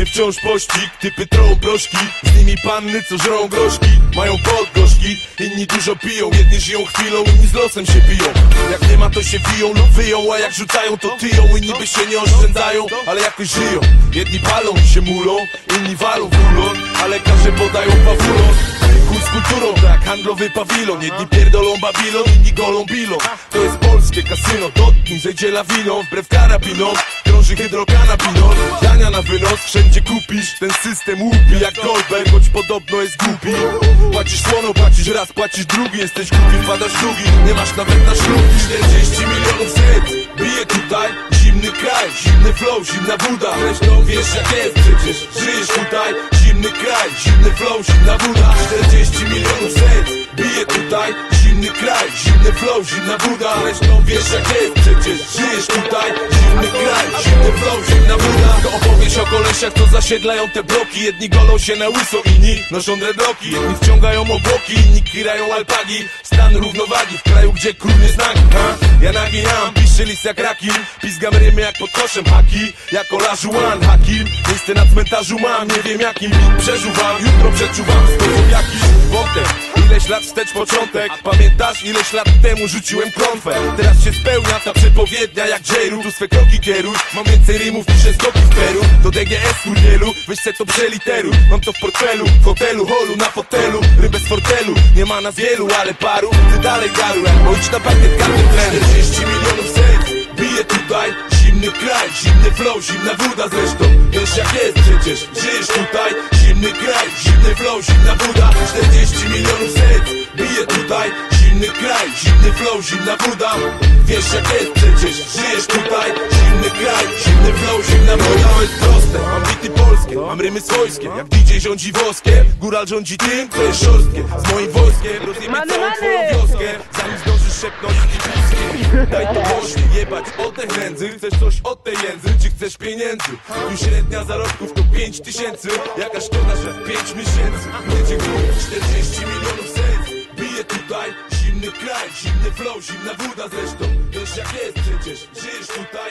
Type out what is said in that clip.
gdzie wciąż pościg Typy proszki, z nimi panny co żrą groszki. Mają podgorzki, inni dużo piją. Jedni żyją chwilą, inni z losem się biją. Jak nie ma to się wiją lub wyją A jak rzucają to tyją. Inni by się nie oszczędzają, ale jakoś żyją. Jedni palą się mulą, inni walą w ulon A lekarze podają pawulon Kurs z kulturą, tak handlowy pawilon. Jedni pierdolą Babilon, inni golą bilą To jest polskie kasyno, dotknij, zejdzie lawiną Wbrew karabinom, krąży hydrokanabinol Dania na wynos, wszędzie kupisz. Ten system łupi jak Goldberg Choć podobno jest głupi. Płacisz słono, płacisz raz, płacisz drugi. Jesteś głupi, wpadasz w długi Nie masz nawet na ślub 40 milionów zet. Bije tutaj, zimny kraj Zimny flow, zimna woda Zresztą wiesz jak jest. Przecież Żyjesz tutaj, zimny kraj Zimny flow, zimna woda. 40 milionów zet Bije tutaj, zimny kraj. Zimny flow, zimna woda. Zresztą wiesz jak jest przecież Żyjesz tutaj, zimny kraj Zimny flow, zimna woda. To opowieść o kolesiach, co zasiedlają te bloki. Jedni golą się na łyso, inni noszą dreadlocki. Jedni wciągają obłoki, inni kirają alpagi Równowagi w kraju, gdzie król nie znaki ha? Ja naginam, piszę list jak rakim. Pizgam rymy jak pod koszem haki Jako Lażuan, hakim. Miejsce na cmentarzu mam, nie wiem jakim. Przeżuwam, jutro przeczuwam sposób jaki Wątek, ileś lat wstecz początek Pamiętasz ileś lat temu rzuciłem klątwę. Teraz się spełnia ta przepowiednia jak J-Ru Tu swe kroki kieruj, mam więcej rymów niż skoki w Peru Do DGS kurwielu, weź se to przeliteruj Mam to w portfelu, w hotelu, holu, na fotelu. Rybę z fortelu, nie ma nas wielu, ale paru. Ty dalej garu, jak pójdź na parkiet karty trener. 40 milionów serc, bije tutaj Zimny kraj, zimny flow, zimna woda zresztą. Wiesz jak jest przecież, żyjesz tutaj Zimny kraj, zimny flow, zimna woda. 40 milionów serc, bije tutaj Zimny kraj, zimny flow, zimna woda. Wiesz jak jest przecież, żyjesz tutaj Zimny kraj, zimny flow, zimna woda. To jest proste, mam bity polskie, mam rymy swojskie Jak DJ rządzi woskie, góral rządzi tym, to jest szorstkie Z moim wojskiem. Rozjebie Many, całą twoją wioskę Zanim zdążysz szepnąć Daj to głośno, jebać oddech nędzy. Chcesz coś od tej jędzy, czy chcesz pieniędzy? Tu średnia zarobków to 5 tysięcy. Jaka szkoda, że w 5 miesięcy. Będzie grubo 40 milionów serc. Bije tutaj zimny kraj, zimny flow, zimna woda zresztą. Wiesz jak jest przecież, żyjesz tutaj